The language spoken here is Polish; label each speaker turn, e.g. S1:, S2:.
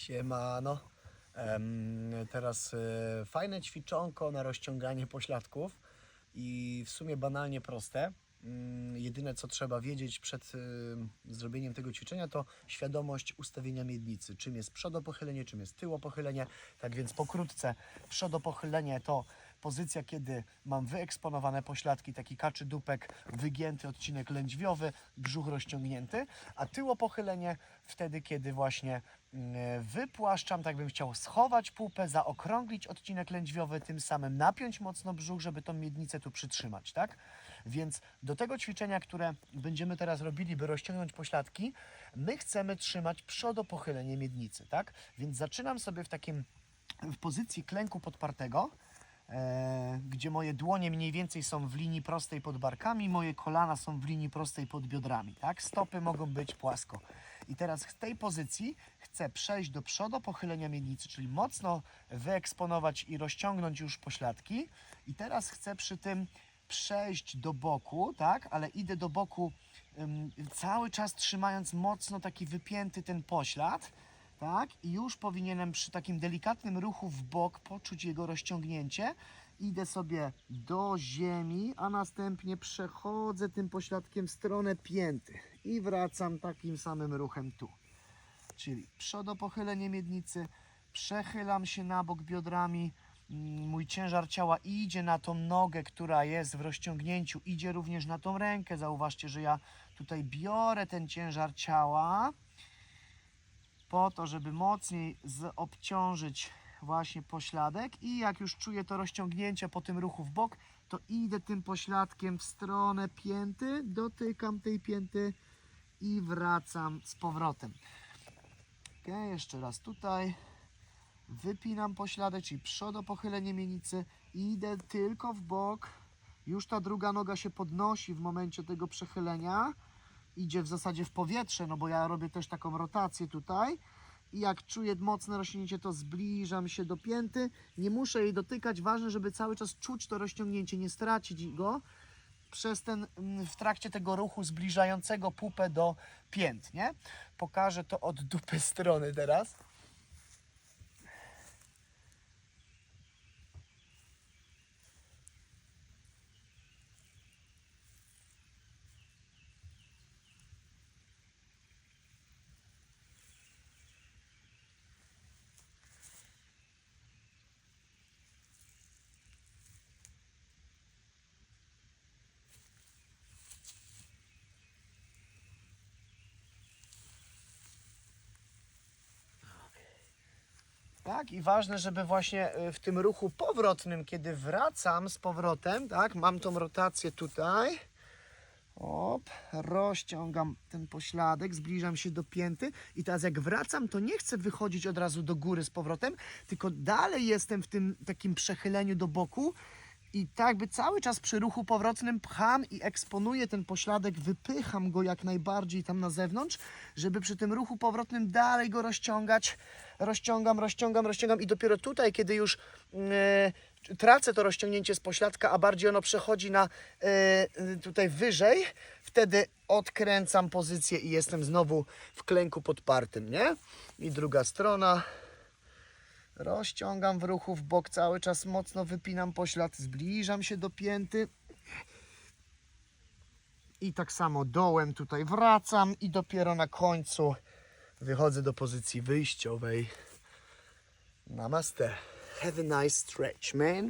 S1: Siemano. Em, teraz e, fajne ćwiczonko na rozciąganie pośladków i w sumie banalnie proste. Mm, Jedyne co trzeba wiedzieć przed e, zrobieniem tego ćwiczenia to świadomość ustawienia miednicy. Czym jest przodopochylenie, czym jest tyłopochylenie. Tak więc pokrótce przodopochylenie to pozycja, kiedy mam wyeksponowane pośladki, taki kaczy dupek, wygięty odcinek lędźwiowy, brzuch rozciągnięty, a tyłopochylenie wtedy, kiedy właśnie mm, wypłaszczam, tak bym chciał schować pupę, zaokrąglić odcinek lędźwiowy, tym samym napiąć mocno brzuch, żeby tą miednicę tu przytrzymać, tak? Więc do tego ćwiczenia, które będziemy teraz robili, by rozciągnąć pośladki, my chcemy trzymać przodopochylenie miednicy, tak? Więc zaczynam sobie w takim, w pozycji klęku podpartego, gdzie moje dłonie mniej więcej są w linii prostej pod barkami, moje kolana są w linii prostej pod biodrami, tak? Stopy mogą być płasko. I teraz z tej pozycji chcę przejść do przodu pochylenia miednicy, czyli mocno wyeksponować i rozciągnąć już pośladki. I teraz chcę przy tym przejść do boku, tak? Ale idę do boku ym, cały czas trzymając mocno taki wypięty ten poślad, tak? I już powinienem przy takim delikatnym ruchu w bok poczuć jego rozciągnięcie. Idę sobie do ziemi, a następnie przechodzę tym pośladkiem w stronę pięty i wracam takim samym ruchem tu. Czyli przodopochylenie miednicy, przechylam się na bok biodrami, mm, mój ciężar ciała idzie na tą nogę, która jest w rozciągnięciu, idzie również na tą rękę. Zauważcie, że ja tutaj biorę ten ciężar ciała po to, żeby mocniej obciążyć właśnie pośladek i jak już czuję to rozciągnięcie po tym ruchu w bok, to idę tym pośladkiem w stronę pięty, dotykam tej pięty i wracam z powrotem. Ok, jeszcze raz tutaj. Wypinam pośladek, czyli przodopochylenie mienicy. Idę tylko w bok. Już ta druga noga się podnosi w momencie tego przechylenia. Idzie w zasadzie w powietrze, no bo ja robię też taką rotację tutaj. I jak czuję mocne rozciągnięcie, to zbliżam się do pięty. Nie muszę jej dotykać. Ważne, żeby cały czas czuć to rozciągnięcie, nie stracić go przez ten, mm, w trakcie tego ruchu zbliżającego pupę do pięt, nie? Pokażę to od dupy strony teraz. Tak, i ważne, żeby właśnie y, w tym ruchu powrotnym, kiedy wracam z powrotem, tak, mam tą rotację tutaj. Op, rozciągam ten pośladek, zbliżam się do pięty i teraz jak wracam, to nie chcę wychodzić od razu do góry z powrotem, tylko dalej jestem w tym takim przechyleniu do boku i tak jakby cały czas przy ruchu powrotnym pcham i eksponuję ten pośladek, wypycham go jak najbardziej tam na zewnątrz, żeby przy tym ruchu powrotnym dalej go rozciągać. Rozciągam, rozciągam, rozciągam i dopiero tutaj, kiedy już e, tracę to rozciągnięcie z pośladka, a bardziej ono przechodzi na e, tutaj wyżej, wtedy odkręcam pozycję i jestem znowu w klęku podpartym, nie? I druga strona. Rozciągam w ruchu w bok, cały czas mocno wypinam poślad, zbliżam się do pięty. I tak samo dołem tutaj wracam i dopiero na końcu wychodzę do pozycji wyjściowej. Namaste. Have a nice stretch, man.